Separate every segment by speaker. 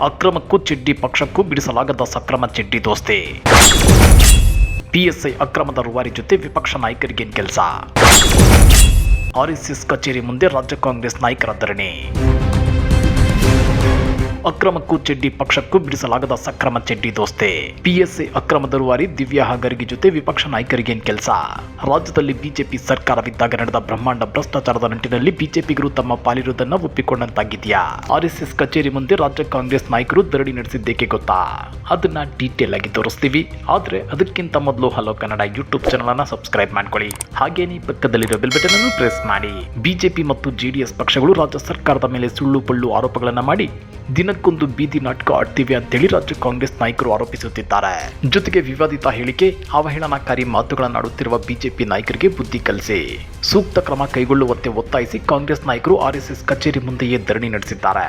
Speaker 1: ಅಕ್ರಮಕ್ಕೂ ಚಿಡ್ಡಿ ಪಕ್ಷಕ್ಕೂ ಬಿಡಿಸಲಾಗದ ಸಕ್ರಮ ಚೆಡ್ಡಿ ದೋಸ್ತಿ. ಪಿಎಸ್ಐ ಅಕ್ರಮದ ರೂವಾರಿ ಜೊತೆ ವಿಪಕ್ಷ ನಾಯಕರಿಗೇನ್ ಕೆಲಸ? ಆರ್ಎಸ್ಎಸ್ ಕಚೇರಿ ಮುಂದೆ ರಾಜ್ಯ ಕಾಂಗ್ರೆಸ್ ನಾಯಕರ ಧರಣಿ. ಅಕ್ರಮಕ್ಕೂ ಚೆಡ್ಡಿ ಪಕ್ಷಕ್ಕೂ ಬಿಡಿಸಲಾಗದ ಸಕ್ರಮ ಚೆಡ್ಡಿ ದೋಸ್ತೆ. ಪಿಎಸ್ಎ ಅಕ್ರಮ ದರುವಾರಿ ದಿವ್ಯಾ ಹಾಗರ್ಗಿ ಜೊತೆ ವಿಪಕ್ಷ ನಾಯಕರಿಗೇನ್ ಕೆಲಸ? ರಾಜ್ಯದಲ್ಲಿ ಬಿಜೆಪಿ ಸರ್ಕಾರವಿದ್ದಾಗ ನಡೆದ ಬ್ರಹ್ಮಾಂಡ ಭ್ರಷ್ಟಾಚಾರದ ನಂಟಿನಲ್ಲಿ ಬಿಜೆಪಿಗರು ತಮ್ಮ ಪಾಲಿರುವುದನ್ನ ಒಪ್ಪಿಕೊಂಡಂತಾಗಿದ್ಯಾ? ಆರ್ಎಸ್ಎಸ್ ಕಚೇರಿ ಮುಂದೆ ರಾಜ್ಯ ಕಾಂಗ್ರೆಸ್ ನಾಯಕರು ಧರಣಿ ನಡೆಸಿದ್ದೇಕೆ ಗೊತ್ತಾ? ಅದನ್ನ ಡೀಟೇಲ್ ಆಗಿ ತೋರಿಸ್ತೀವಿ. ಆದ್ರೆ ಅದಕ್ಕಿಂತ ಮೊದಲು ಹಲೋ ಕನ್ನಡ ಯೂಟ್ಯೂಬ್ ಚಾನಲ್ ಅನ್ನ ಸಬ್ಸ್ಕ್ರೈಬ್ ಮಾಡ್ಕೊಳ್ಳಿ. ಹಾಗೇನೇ ಪಕ್ಕದಲ್ಲಿರೋ ಬೆಲ್ ಬಟನ್ ಅನ್ನು ಪ್ರೆಸ್ ಮಾಡಿ. ಬಿಜೆಪಿ ಮತ್ತು ಜೆಡಿಎಸ್ ಪಕ್ಷಗಳು ರಾಜ್ಯ ಸರ್ಕಾರದ ಮೇಲೆ ಸುಳ್ಳು ಪಳ್ಳು ಆರೋಪಗಳನ್ನ ಮಾಡಿ ದಿನಕ್ಕೊಂದು ಬೀದಿ ನಾಟಕ ಆಡ್ತೀವಿ ಅಂತೇಳಿ ರಾಜ್ಯ ಕಾಂಗ್ರೆಸ್ ನಾಯಕರು ಆರೋಪಿಸುತ್ತಿದ್ದಾರೆ ಜೊತೆಗೆ ವಿವಾದಿತ ಹೇಳಿಕೆ ಅವಹೇಳನಕಾರಿ ಮಾತುಗಳನ್ನಾಡುತ್ತಿರುವ ಬಿಜೆಪಿ ನಾಯಕರಿಗೆ ಬುದ್ಧಿ ಕಲಿಸಿ ಸೂಕ್ತ ಕ್ರಮ ಕೈಗೊಳ್ಳುವಂತೆ ಒತ್ತಾಯಿಸಿ ಕಾಂಗ್ರೆಸ್ ನಾಯಕರು ಆರ್ಎಸ್ಎಸ್ ಕಚೇರಿ ಮುಂದೆಯೇ ಧರಣಿ ನಡೆಸಿದ್ದಾರೆ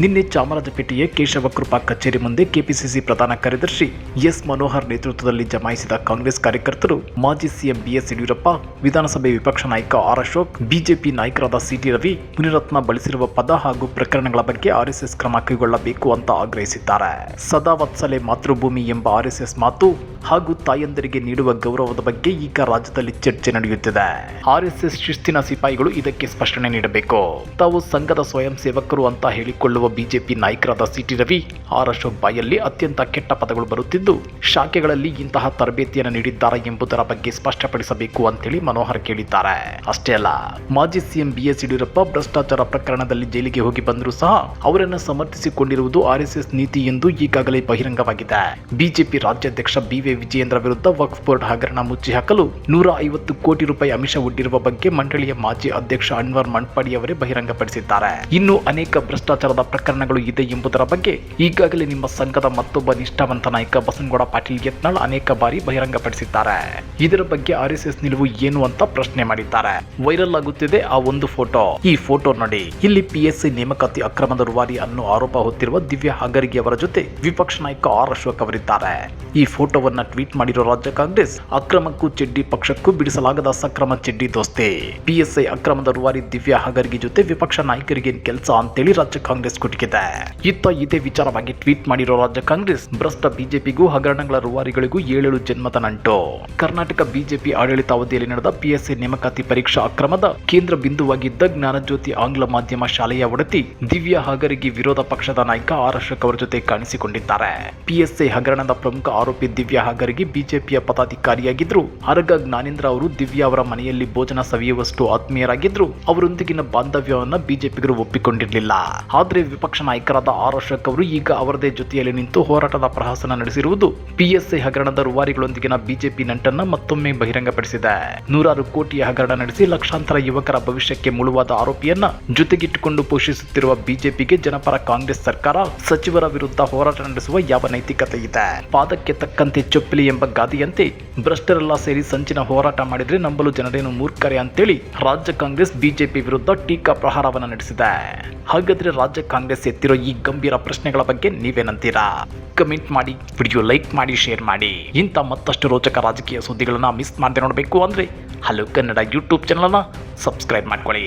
Speaker 1: ನಿನ್ನೆ ಚಾಮರಾಜಪೇಟೆಯ ಕೇಶವ ಕೃಪಾ ಕಚೇರಿ ಮುಂದೆ ಕೆಪಿಸಿಸಿ ಪ್ರಧಾನ ಕಾರ್ಯದರ್ಶಿ ಎಸ್ ಮನೋಹರ್ ನೇತೃತ್ವದಲ್ಲಿ ಜಮಾಯಿಸಿದ ಕಾಂಗ್ರೆಸ್ ಕಾರ್ಯಕರ್ತರು ಮಾಜಿ ಸಿಎಂ ಬಿಎಸ್ ಯಡಿಯೂರಪ್ಪ ವಿಧಾನಸಭೆ ವಿಪಕ್ಷ ನಾಯಕ ಆರ್ ಅಶೋಕ್ ಬಿಜೆಪಿ ನಾಯಕರಾದ ಸಿಟಿ ರವಿ ಮುನಿರತ್ನ ಬಳಸಿರುವ ಪದ ಹಾಗೂ ಪ್ರಕರಣಗಳ ಬಗ್ಗೆ ಆರ್ಎಸ್ಎಸ್ ಕ್ರಮ ಕೈಗೊಳ್ಳಬೇಕು ಅಂತ ಆಗ್ರಹಿಸಿದ್ದಾರೆ. ಸದಾ ವತ್ಸಲೆ ಮಾತೃಭೂಮಿ ಎಂಬ ಆರ್ಎಸ್ಎಸ್ ಮಾತು ಹಾಗೂ ತಾಯಂದರಿಗೆ ನೀಡುವ ಗೌರವದ ಬಗ್ಗೆ ಈಗ ರಾಜ್ಯದಲ್ಲಿ ಚರ್ಚೆ ನಡೆಯುತ್ತಿದೆ. ಆರ್ಎಸ್ಎಸ್ ಶಿಸ್ತಿನ ಸಿಪಾಯಿಗಳು ಇದಕ್ಕೆ ಸ್ಪಷ್ಟನೆ ನೀಡಬೇಕು. ತಾವು ಸಂಘದ ಸ್ವಯಂ ಸೇವಕರು ಅಂತ ಹೇಳಿಕೊಳ್ಳುವ ಬಿಜೆಪಿ ನಾಯಕರಾದ ಸಿಟಿ ರವಿ, ಆರ್ ಅಶೋಕ್ ಬಾಯಲ್ಲಿ ಅತ್ಯಂತ ಕೆಟ್ಟ ಪದಗಳು ಬರುತ್ತಿದ್ದು, ಶಾಖೆಗಳಲ್ಲಿ ಇಂತಹ ತರಬೇತಿಯನ್ನು ನೀಡಿದ್ದಾರೆ ಎಂಬುದರ ಬಗ್ಗೆ ಸ್ಪಷ್ಟಪಡಿಸಬೇಕು ಅಂತೇಳಿ ಮನೋಹರ್ ಕೇಳಿದ್ದಾರೆ. ಅಷ್ಟೇ ಅಲ್ಲ, ಮಾಜಿ ಸಿಎಂ ಬಿಎಸ್ ಯಡಿಯೂರಪ್ಪ ಭ್ರಷ್ಟಾಚಾರ ಪ್ರಕರಣದಲ್ಲಿ ಜೈಲಿಗೆ ಹೋಗಿ ಬಂದರೂ ಸಹ ಅವರನ್ನು ಸಮರ್ಥಿಸಿಕೊಂಡಿರುವುದು ಆರ್ಎಸ್ಎಸ್ ನೀತಿ ಎಂದು ಈಗಾಗಲೇ ಬಹಿರಂಗವಾಗಿದೆ. ಬಿಜೆಪಿ ರಾಜ್ಯಾಧ್ಯಕ್ಷ ಬಿವೈ ವಿಜಯೇಂದ್ರ ವಿರುದ್ಧ ವಕ್ಫ್ ಬೋರ್ಡ್ ಹಗರಣ ಮುಚ್ಚಿ ಹಾಕಲು ನೂರ ಐವತ್ತು ಕೋಟಿ ರೂಪಾಯಿ ಅಮಿಷ ಒಡ್ಡಿರುವ ಬಗ್ಗೆ ಮಂಡಳಿಯ ಮಾಜಿ ಅಧ್ಯಕ್ಷ ಅನ್ವರ್ ಮಣ್ಪಾಡಿ ಅವರೇ ಬಹಿರಂಗಪಡಿಸಿದ್ದಾರೆ. ಇನ್ನು ಅನೇಕ ಭ್ರಷ್ಟಾಚಾರದ ಪ್ರಕರಣಗಳು ಇದೆ ಎಂಬುದರ ಬಗ್ಗೆ ಈಗಾಗಲೇ ನಿಮ್ಮ ಸಂಘದ ಮತ್ತೊಬ್ಬ ನಿಷ್ಠಾವಂತ ನಾಯಕ ಬಸನಗೌಡ ಪಾಟೀಲ್ ಯತ್ನಾಳ್ ಅನೇಕ ಬಾರಿ ಬಹಿರಂಗಪಡಿಸಿದ್ದಾರೆ. ಇದರ ಬಗ್ಗೆ ಆರ್ಎಸ್ಎಸ್ ನಿಲುವು ಏನು ಅಂತ ಪ್ರಶ್ನೆ ಮಾಡಿದ್ದಾರೆ. ವೈರಲ್ ಆಗುತ್ತಿದೆ ಆ ಒಂದು ಫೋಟೋ. ಈ ಫೋಟೋ ನೋಡಿ. ಇಲ್ಲಿ ಪಿಎಸ್ಸಿ ನೇಮಕಾತಿ ಅಕ್ರಮದ ರೂವಾರಿ ಅನ್ನೋ ಆರೋಪ ಹೊತ್ತಿರುವ ದಿವ್ಯಾ ಹಗರ್ಗಿ ಅವರ ಜೊತೆ ವಿಪಕ್ಷ ನಾಯಕ ಆರ್ ಅಶೋಕ್ ಅವರಿದ್ದಾರೆ. ಈ ಫೋಟೋವನ್ನ ಟ್ವೀಟ್ ಮಾಡಿರುವ ರಾಜ್ಯ ಕಾಂಗ್ರೆಸ್, ಅಕ್ರಮಕ್ಕೂ ಚೆಡ್ಡಿ ಪಕ್ಷಕ್ಕೂ ಬಿಡಿಸಲಾಗದ ಸಕ್ರಮ ಚೆಡ್ಡಿ ದೋಸ್ತೆ. ಪಿಎಸ್ಐ ಅಕ್ರಮದ ರೂವಾರಿ ದಿವ್ಯಾ ಹಗರ್ಗಿ ಜೊತೆ ವಿಪಕ್ಷ ನಾಯಕರಿಗೆ ಕೆಲಸ ಅಂತೇಳಿ ರಾಜ್ಯ ಕಾಂಗ್ರೆಸ್ ಕುಟುಕಿದೆ ಇತ್ತ ಇದೇ ವಿಚಾರವಾಗಿ ಟ್ವೀಟ್ ಮಾಡಿರೋ ರಾಜ್ಯ ಕಾಂಗ್ರೆಸ್, ಭ್ರಷ್ಟ ಬಿಜೆಪಿಗೂ ಹಗರಣಗಳ ರೂವಾರಿಗಳಿಗೂ ಏಳೇಳು ಜನ್ಮದ ನಂಟು. ಕರ್ನಾಟಕ ಬಿಜೆಪಿ ಆಡಳಿತಾವಧಿಯಲ್ಲಿ ನಡೆದ ಪಿಎಸ್ಐ ನೇಮಕಾತಿ ಪರೀಕ್ಷಾ ಅಕ್ರಮದ ಕೇಂದ್ರ ಬಿಂದುವಾಗಿದ್ದ ಜ್ಞಾನಜ್ಯೋತಿ ಆಂಗ್ಲ ಮಾಧ್ಯಮ ಶಾಲೆಯ ಒಡತಿ ದಿವ್ಯಾ ಹಗರ್ಗಿ ವಿರೋಧ ಪಕ್ಷದ ನಾಯಕ ಆರ್ ಅಶೋಕ್ ಅವರ ಜೊತೆ ಕಾಣಿಸಿಕೊಂಡಿದ್ದಾರೆ. ಪಿಎಸ್ಐ ಹಗರಣದ ಪ್ರಮುಖ ಆರೋಪಿ ದಿವ್ಯಾ ಹಾಗರಿಗೆ ಬಿಜೆಪಿಯ ಪದಾಧಿಕಾರಿಯಾಗಿದ್ರು. ಅರಗ ಜ್ಞಾನೇಂದ್ರ ಅವರು ದಿವ್ಯಾ ಅವರ ಮನೆಯಲ್ಲಿ ಭೋಜನ ಸವಿಯುವಷ್ಟು ಆತ್ಮೀಯರಾಗಿದ್ರು. ಅವರೊಂದಿಗಿನ ಬಾಂಧವ್ಯವನ್ನು ಬಿಜೆಪಿಗರು ಒಪ್ಪಿಕೊಂಡಿರಲಿಲ್ಲ. ಆದ್ರೆ ವಿಪಕ್ಷ ನಾಯಕರಾದ ಆರ್ ಅಶೋಕ್ ಅವರು ಈಗ ಅವರದೇ ಜೊತೆಯಲ್ಲಿ ನಿಂತು ಹೋರಾಟದ ಪ್ರಹಸನ ನಡೆಸಿರುವುದು. ಪಿಎಸ್ಐ ಹಗರಣದ ರುವಾರಿಗಳೊಂದಿಗಿನ ಬಿಜೆಪಿ ನಂಟನ್ನ ಮತ್ತೊಮ್ಮೆ ಬಹಿರಂಗಪಡಿಸಿದೆ. ನೂರಾರು ಕೋಟಿಯ ಹಗರಣ ನಡೆಸಿ ಲಕ್ಷಾಂತರ ಯುವಕರ ಭವಿಷ್ಯಕ್ಕೆ ಮುಳುವಾದ ಆರೋಪಿಯನ್ನ ಜೊತೆಗಿಟ್ಟುಕೊಂಡು ಪೋಷಿಸುತ್ತಿರುವ ಬಿಜೆಪಿಗೆ ಜನಪರ ಕಾಂಗ್ರೆಸ್ ಸರ್ಕಾರ ಸಚಿವರ ವಿರುದ್ಧ ಹೋರಾಟ ನಡೆಸುವ ಯಾವ ನೈತಿಕತೆ ಇದೆ? ಪಾದಕ್ಕೆ ತಕ್ಕಂತೆ ಚೊಪ್ಪಲಿ ಎಂಬ ಗಾದಿಯಂತೆ ಭ್ರಷ್ಟರೆಲ್ಲ ಸೇರಿ ಸಂಚಿನ ಹೋರಾಟ ಮಾಡಿದ್ರೆ ನಂಬಲು ಜನರೇನು ಮೂರ್ಖರೆ ಅಂತೇಳಿ ರಾಜ್ಯ ಕಾಂಗ್ರೆಸ್ ಬಿಜೆಪಿ ವಿರುದ್ಧ ಟೀಕಾ ಪ್ರಹಾರವನ್ನು ನಡೆಸಿದೆ. ಹಾಗಾದ್ರೆ ರಾಜ್ಯ ಕಾಂಗ್ರೆಸ್ ಎತ್ತಿರೋ ಈ ಗಂಭೀರ ಪ್ರಶ್ನೆಗಳ ಬಗ್ಗೆ ನೀವೇನಂತೀರಾ? ಕಮೆಂಟ್ ಮಾಡಿ, ವಿಡಿಯೋ ಲೈಕ್ ಮಾಡಿ, ಶೇರ್ ಮಾಡಿ. ಇಂಥ ಮತ್ತಷ್ಟು ರೋಚಕ ರಾಜಕೀಯ ಸುದ್ದಿಗಳನ್ನ ಮಿಸ್ ಮಾಡದೆ ನೋಡಬೇಕು ಅಂದ್ರೆ ಹಲೋ ಕನ್ನಡ ಯೂಟ್ಯೂಬ್ ಚಾನಲ್ನ ಸಬ್ಸ್ಕ್ರೈಬ್ ಮಾಡ್ಕೊಳ್ಳಿ.